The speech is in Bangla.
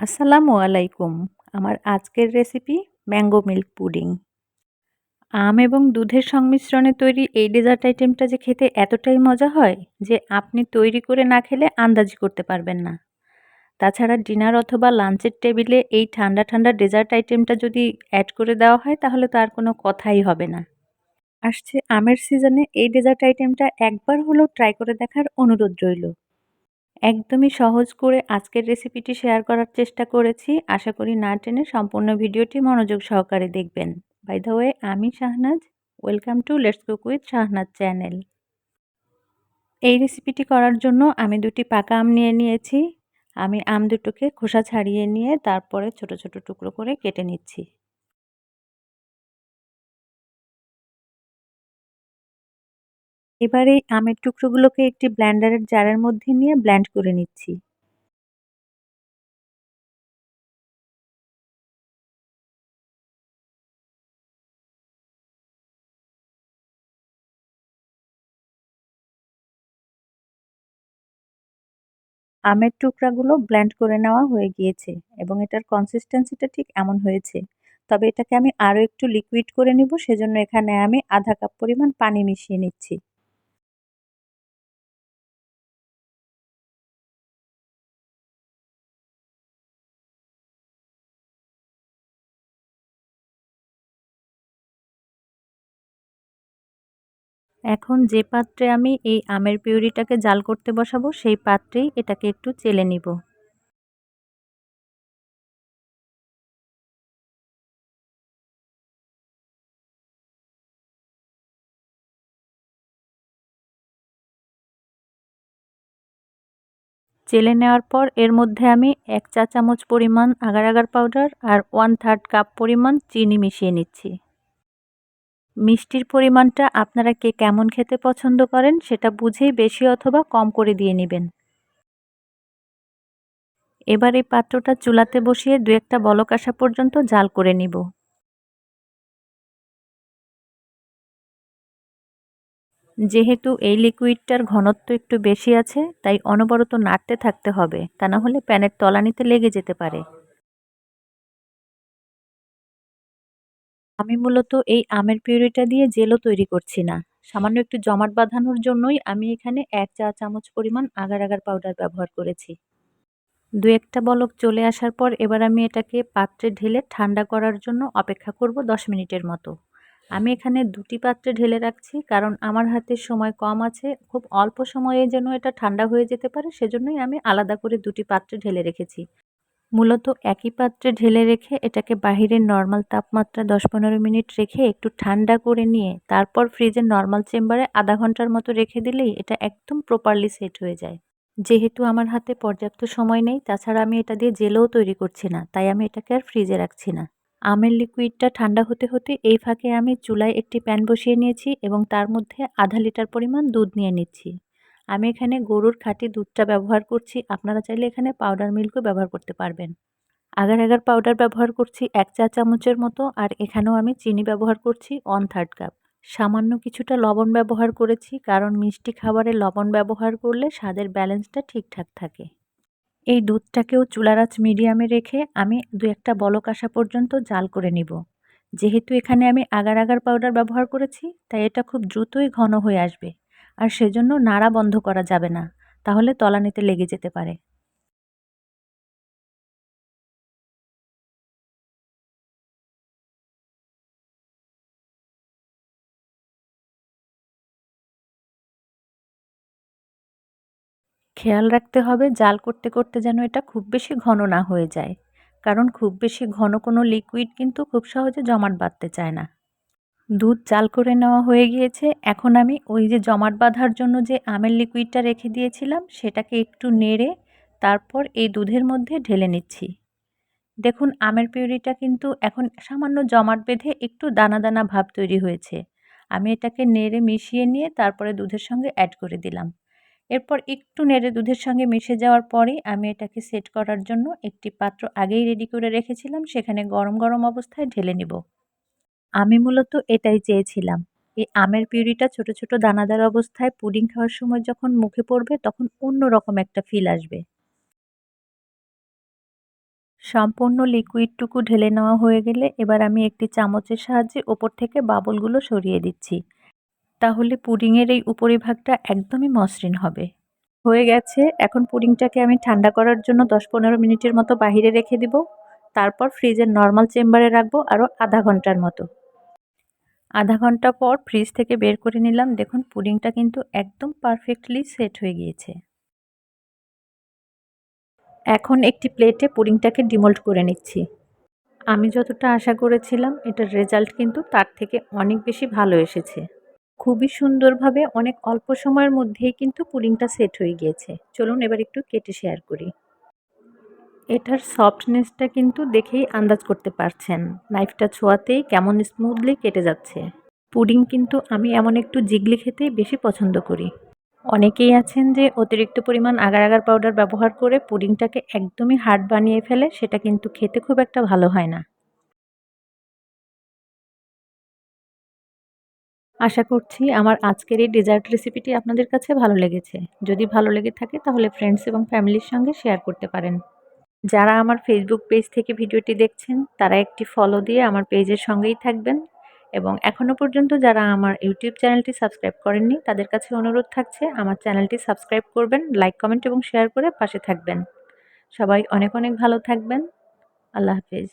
আসসালামু আলাইকুম। আমার আজকের রেসিপি ম্যাঙ্গো মিল্ক পুডিং। আম এবং দুধের সংমিশ্রণে তৈরি এই ডেজার্ট আইটেমটা যে খেতে এতটাই মজা হয় যে আপনি তৈরি করে না খেলে আন্দাজি করতে পারবেন না। তাছাড়া ডিনার অথবা লাঞ্চের টেবিলে এই ঠান্ডা ঠান্ডা ডেজার্ট আইটেমটা যদি অ্যাড করে দেওয়া হয় তাহলে তার কোনো কথাই হবে না। আসছে আমের সিজনে এই ডেজার্ট আইটেমটা একবার হলেও ট্রাই করে দেখার অনুরোধ রইল। একদমই সহজ করে আজকের রেসিপিটি শেয়ার করার চেষ্টা করেছি। আশা করি না টেনে সম্পূর্ণ ভিডিওটি মনোযোগ সহকারে দেখবেন। বাই দ্য ওয়ে আমি Shahnaz. Welcome to let's cook with Shahnaz channel এই রেসিপিটি করার জন্য আমি দুটি পাকা আম নিয়ে নিয়েছি। আমি আম দুটোকে খোসা ছাড়িয়ে নিয়ে তারপরে ছোট ছোট টুকরো করে কেটে নিচ্ছি। এবার আমের টুকরোগুলোকে একটি ব্ল্যান্ডারের জারের মধ্যে নিয়ে ব্ল্যান্ড করে নিচ্ছি। আমের টুকরাগুলো ব্ল্যান্ড করে নেওয়া হয়ে গিয়েছে এবং এটার কনসিস্টেন্সিটা ঠিক এমন হয়েছে। তবে এটাকে আমি আরও একটু লিকুইড করে নিব, সেজন্য এখানে আমি আধা কাপ পরিমাণ পানি মিশিয়ে নিচ্ছি। এখন যে পাত্রে আমি এই আমের পিউরিটাকে জাল করতে বসাবো, সেই পাত্রেই এটাকে একটু চেলে নিব। চেলে নেওয়ার পর এর মধ্যে আমি এক চা চামচ পরিমাণ আগার আগার পাউডার আর ওয়ান থার্ড কাপ পরিমাণ চিনি মিশিয়ে নিচ্ছি। মিষ্টির পরিমাণটা আপনারা কে কেমন খেতে পছন্দ করেন সেটা বুঝেই বেশি অথবা কম করে দিয়ে নেবেন। এবার এই পাত্রটা চুলাতে বসিয়ে দু একটা বলক আসা পর্যন্ত জাল করে নিব। যেহেতু এই লিকুইডটার ঘনত্ব একটু বেশি আছে, তাই অনবরত নাড়তে থাকতে হবে, তা না হলে প্যানের তলানিতে লেগে যেতে পারে। আমি মূলত এই আমের পিউরিটা দিয়ে জেলও তৈরি করছি না। সামান্য একটু জমাট বাঁধানোর জন্যই আমি এখানে এক চা চামচ পরিমাণ আগার আগার পাউডার ব্যবহার করেছি। দু একটা বলক চলে আসার পর এবার আমি এটাকে পাত্রে ঢেলে ঠান্ডা করার জন্য অপেক্ষা করব দশ মিনিটের মতো। আমি এখানে দুটি পাত্রে ঢেলে রাখছি কারণ আমার হাতে সময় কম আছে, খুব অল্প সময়ে যেন এটা ঠান্ডা হয়ে যেতে পারে সেজন্যই আমি আলাদা করে দুটি পাত্রে ঢেলে রেখেছি। মূলত একই পাত্রে ঢেলে রেখে এটাকে বাহিরের নর্মাল তাপমাত্রা দশ পনেরো মিনিট রেখে একটু ঠান্ডা করে নিয়ে তারপর ফ্রিজের নর্মাল চেম্বারে আধা ঘণ্টার মতো রেখে দিলেই এটা একদম প্রপারলি সেট হয়ে যায়। যেহেতু আমার হাতে পর্যাপ্ত সময় নেই, তাছাড়া আমি এটা দিয়ে জেলও তৈরি করছি না, তাই আমি এটাকে আর ফ্রিজে রাখছি না। আমের লিকুইডটা ঠান্ডা হতে হতে এই ফাঁকে আমি চুলায় একটি প্যান বসিয়ে নিয়েছি এবং তার মধ্যে আধা লিটার পরিমাণ দুধ নিয়ে নিচ্ছি। আমি এখানে গরুর খাঁটি দুধটা ব্যবহার করছি। আপনারা চাইলে এখানে পাউডার মিল্কও ব্যবহার করতে পারবেন। আগার আগার পাউডার ব্যবহার করছি এক চা চামচের মতো আর এখানেও আমি চিনি ব্যবহার করছি ওয়ান থার্ড কাপ সামান্য কিছুটা লবণ ব্যবহার করেছি কারণ মিষ্টি খাবারে লবণ ব্যবহার করলে স্বাদের ব্যালেন্সটা ঠিকঠাক থাকে। এই দুধটাকেও চুলারাচ মিডিয়ামে রেখে আমি দু একটা বলক আসা পর্যন্ত জাল করে নিব। যেহেতু এখানে আমি আগার আগার পাউডার ব্যবহার করেছি, তাই এটা খুব দ্রুতই ঘন হয়ে আসবে। আর সেজন্য নাড়া বন্ধ করা যাবে না, তাহলে তলানিতে লেগে যেতে পারে। খেয়াল রাখতে হবে জাল করতে করতে যেন এটা খুব বেশি ঘন না হয়ে যায়, কারণ খুব বেশি ঘন কোনো লিকুইড কিন্তু খুব সহজে জমাট বাঁধতে চায় না। দুধ জাল করে নেওয়া হয়ে গিয়েছে। এখন আমি ওই যে জমাট বাঁধার জন্য যে আমের লিকুইডটা রেখে দিয়েছিলাম, সেটাকে একটু নেড়ে তারপর এই দুধের মধ্যে ঢেলে নিচ্ছি। দেখুন, আমের পিউরিটা কিন্তু এখন সামান্য জমাট বেঁধে একটু দানা দানা ভাব তৈরি হয়েছে। আমি এটাকে নেড়ে মিশিয়ে নিয়ে তারপরে দুধের সঙ্গে অ্যাড করে দিলাম। এরপর একটু নেড়ে দুধের সঙ্গে মিশে যাওয়ার পরেই আমি এটাকে সেট করার জন্য একটি পাত্র আগেই রেডি করে রেখেছিলাম, সেখানে গরম গরম অবস্থায় ঢেলে নিব। আমি মূলত এটাই চেয়েছিলাম। এই আমের পিউরিটা ছোট ছোট দানাদার অবস্থায় পুডিং খাওয়ার সময় যখন মুখে পড়বে তখন অন্য রকম একটা ফিল আসবে। সম্পূর্ণ লিকুইডটুকু ঢেলে নেওয়া হয়ে গেলে এবার আমি একটি চামচের সাহায্যে ওপর থেকে বাবলগুলো সরিয়ে দিচ্ছি। তাহলে পুডিংয়ের এই উপরিভাগটা একদমই মসৃণ হবে। হয়ে গেছে, এখন পুডিংটাকে আমি ঠান্ডা করার জন্য দশ পনেরো মিনিটের মতো বাহিরে রেখে দিব। তারপর ফ্রিজের নর্মাল চেম্বারে রাখব আরও আধা ঘণ্টার মতো। আধা ঘণ্টা পর ফ্রিজ থেকে বের করে নিলাম। দেখুন, পুডিংটা কিন্তু একদম পারফেক্টলি সেট হয়ে গিয়েছে। এখন একটি প্লেটে পুডিংটাকে ডিমোল্ড করে নিচ্ছি। আমি যতটা আশা করেছিলাম, এটার রেজাল্ট কিন্তু তার থেকে অনেক বেশি ভালো এসেছে। খুবই সুন্দরভাবে অনেক অল্প সময়ের মধ্যেই কিন্তু পুডিংটা সেট হয়ে গিয়েছে। চলুন এবার একটু কেটে শেয়ার করি। এটার সফটনেসটা কিন্তু দেখেই আন্দাজ করতে পারছেন। নাইফটা ছোঁয়াতেই কেমন স্মুথলি কেটে যাচ্ছে। পুডিং কিন্তু আমি এমন একটু জিগলি খেতেই বেশি পছন্দ করি। অনেকেই আছেন যে অতিরিক্ত পরিমাণ আগার আগার পাউডার ব্যবহার করে পুডিংটাকে একদমই হার্ড বানিয়ে ফেলে, সেটা কিন্তু খেতে খুব একটা ভালো হয় না। আশা করছি আমার আজকের এই ডেজার্ট রেসিপিটি আপনাদের কাছে ভালো লেগেছে। যদি ভালো লেগে থাকে তাহলে ফ্রেন্ডস এবং ফ্যামিলির সঙ্গে শেয়ার করতে পারেন। যারা আমার ফেসবুক পেজ থেকে ভিডিওটি দেখছেন, তারা একটি ফলো দিয়ে আমার পেজের সঙ্গেই থাকবেন। এবং এখনও পর্যন্ত যারা আমার ইউটিউব চ্যানেলটি সাবস্ক্রাইব করেননি, তাদের কাছে অনুরোধ থাকছে, আমার চ্যানেলটি সাবস্ক্রাইব করবেন লাইক কমেন্ট এবং শেয়ার করে পাশে থাকবেন। সবাই অনেক অনেক ভালো থাকবেন। আল্লাহ হাফিজ।